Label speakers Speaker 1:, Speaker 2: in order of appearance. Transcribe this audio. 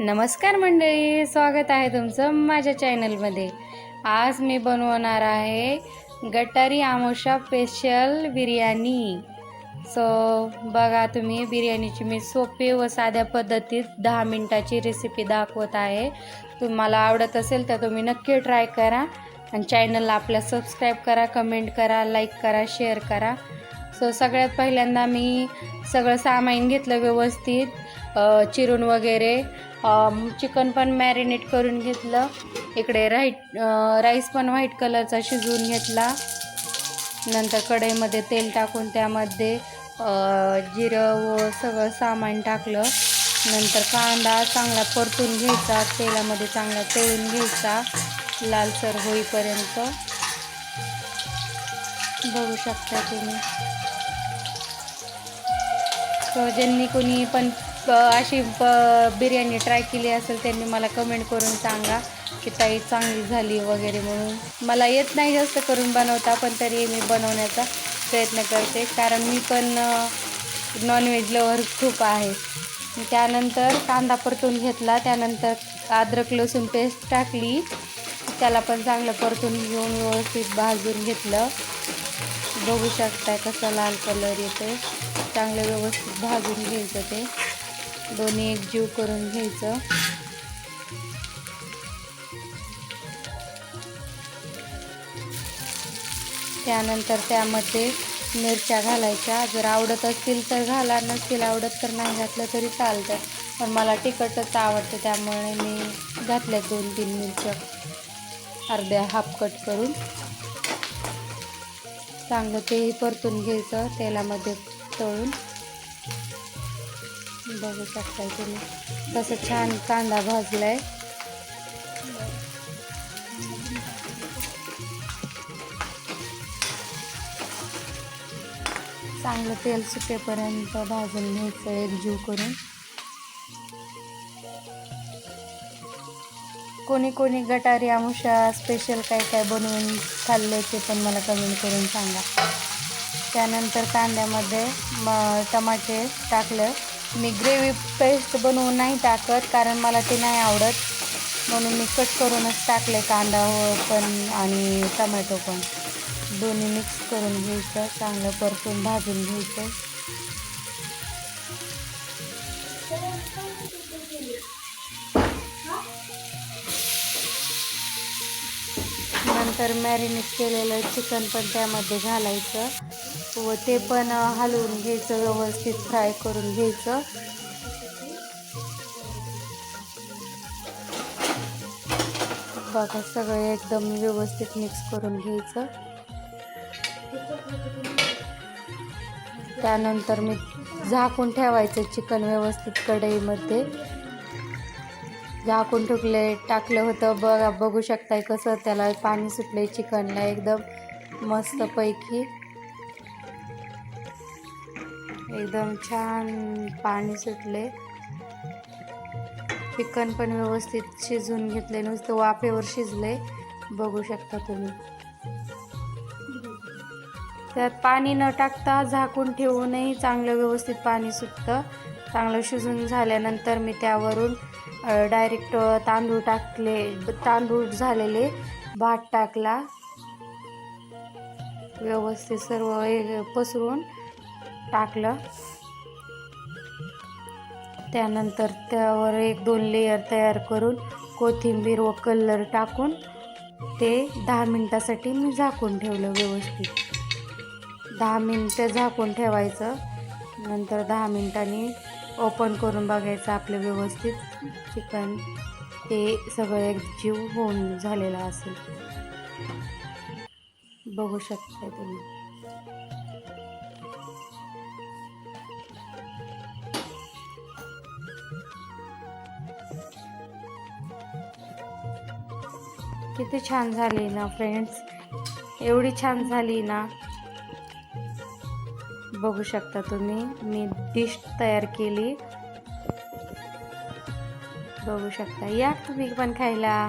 Speaker 1: नमस्कार मंडळी स्वागत आहे तुमचं माझ्या चॅनलमध्ये. आज मी बनवणार आहे गटारी आमोशा स्पेशल बिर्याणी. सो बघा तुम्ही बिर्याणीची मी सोपी व साध्या पद्धतीत दहा मिनटाची रेसिपी दाखवत आहे. तुम्हाला आवडत असेल तर तुम्ही नक्की ट्राय करा. आणि चॅनलला आपल्या सबस्क्राईब करा कमेंट करा लाईक करा शेअर करा. सो सगळ्यात पहिल्यांदा मी सगळं सामान घेतलं व्यवस्थित चिरून वगैरे चिकन पण मॅरिनेट करून घेतलं. इकडे राईट राईस पण व्हाईट कलरचा शिजवून घेतला. नंतर कढईमध्ये तेल टाकून त्यामध्ये जिरं व सगळं सामान टाकलं. नंतर कांदा चांगला परतून घ्यायचा तेलामध्ये चांगला तळून घ्यायचा लालसर होईपर्यंत. बघू शकता तुम्ही. ज्यांनी कोणी पण अशी प- बिर्याणी ट्राय केली असेल त्यांनी मला कमेंट करून सांगा की ताई चांगली झाली वगैरे म्हणून. मला येत नाही जास्त करून बनवता पण तरी मी बनवण्याचा प्रयत्न करते. कारण मी पण नॉनव्हेज लवर खूप आहे. त्यानंतर कांदा परतून घेतला. त्यानंतर अद्रक लसूण पेस्ट टाकली. त्याला पण चांगलं परतून घेऊन व्यवस्थित भाजून घेतलं. बघू शकताय कसा लाल कलर येतो चांगलं व्यवस्थित भाजून घ्यायचं ते. दोन्ही एक जीव करून घ्यायचं. त्यानंतर त्यामध्ये मिरच्या घालायच्या. जर आवडत असतील तर घाला नसतील आवडत तर नाही घातलं तरी चालतं. पण मला तिखटच आवडतं त्यामुळे मी घातल्या दोन तीन मिरच्या. अर्ध्या हाफ कट करून. चांगलं तेही परतून घ्यायचं. तेलामध्ये तळून. बघू शकताय तुम्ही. कसं छान कांदा भाजलाय. चांगलं तेल सुकेपर्यंत भाजून घ्यायचं एकजीव करून. कोणी कोणी गटारी आमुषा स्पेशल काय काय बनवून खाल्ले ते पण मला कमेंट करून सांगा. त्यानंतर कांद्यामध्ये म टमाटे टाकलं. मी ग्रेव्ही पेस्ट बनवून नाही टाकत कारण मला ते नाही आवडत. म्हणून मी कट करूनच टाकले कांदा हो पण आणि टमॅटो पण. दोन्ही मिक्स करून घ्यायचं चांगलं परतून भाजून घ्यायचं. नंतर मॅरिनेट केलेलं चिकन पण त्यामध्ये घालायचं. व ते पण हलवून घ्यायचं व्यवस्थित फ्राय करून घ्यायचं. बघा सगळं एकदम व्यवस्थित मिक्स करून घ्यायचं. त्यानंतर मी झाकून ठेवायचं चिकन व्यवस्थित कढईमध्ये. झाकून ठुकले टाकलं होतं. बघा बघू शकताय कसं त्याला पाणी सुटलंय चिकनला एकदम मस्तपैकी. एकदम छान पाणी सुटले चिकन पण व्यवस्थित शिजवून घेतले नुसतं वाफेवर शिजले बघू शकता तुम्ही. त्यात पाणी न टाकता झाकून ठेवूनही चांगलं व्यवस्थित पाणी सुटतं. चांगलं शिजून झाल्यानंतर मी त्यावरून डायरेक्ट तांदूळ टाकले तांदूळ झालेले भात टाकला. व्यवस्थित सर्व हे पसरून टाकलं. त्यानंतर त्यावर एक दोन लेयर तयार करून कोथिंबीर व कलर टाकून ते दहा मिनटासाठी मी झाकून ठेवलं व्यवस्थित. दहा मिनटं झाकून ठेवायचं. नंतर दहा मिनटांनी ओपन करून बघायचं आपलं व्यवस्थित चिकन. ते सगळं एक जीव होऊन झालेलं असेल. बघू शकता तुम्ही. किती छान झाली ना फ्रेंड्स एवढी छान झाली ना. बघू शकता तुम्ही. मी डिश तयार केली. बघू शकता. या तुम्ही पण खायला.